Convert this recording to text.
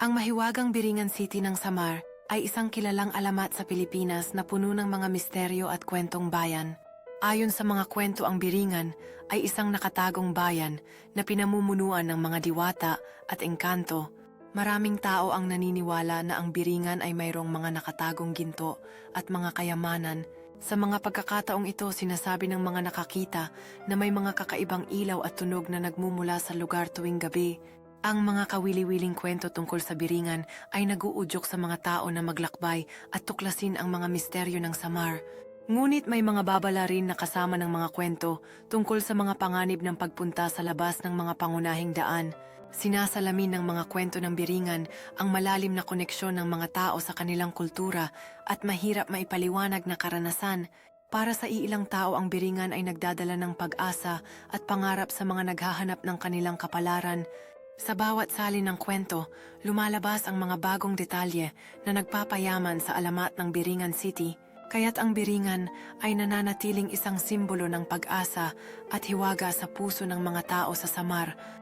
Ang mahiwagang Biringan City ng Samar ay isang kilalang alamat sa Pilipinas na puno ng mga misteryo at kwentong bayan. Ayon sa mga kwento ang Biringan ay isang nakatagong bayan na pinamumunuan ng mga diwata at engkanto. Maraming tao ang naniniwala na ang Biringan ay mayroong mga nakatagong ginto at mga kayamanan. Sa mga pagkakataong ito, sinasabi ng mga nakakita na may mga kakaibang ilaw at tunog na nagmumula sa lugar tuwing gabi. Ang mga kawili-wiling kwento tungkol sa Biringan ay naguudyok sa mga tao na maglakbay at tuklasin ang mga misteryo ng Samar. Ngunit may mga babala rin na kasama ng mga kwento tungkol sa mga panganib ng pagpunta sa labas ng mga pangunahing daan. Sinasalamin ng mga kwento ng Biringan ang malalim na koneksyon ng mga tao sa kanilang kultura at mahirap maipaliwanag na karanasan. Para sa iilang tao ang Biringan ay nagdadala ng pag-asa at pangarap sa mga naghahanap ng kanilang kapalaran. Sa bawat salin ng kwento, lumalabas ang mga bagong detalye na nagpapayaman sa alamat ng Biringan City, kaya't ang Biringan ay nananatiling isang simbolo ng pag-asa at hiwaga sa puso ng mga tao sa Samar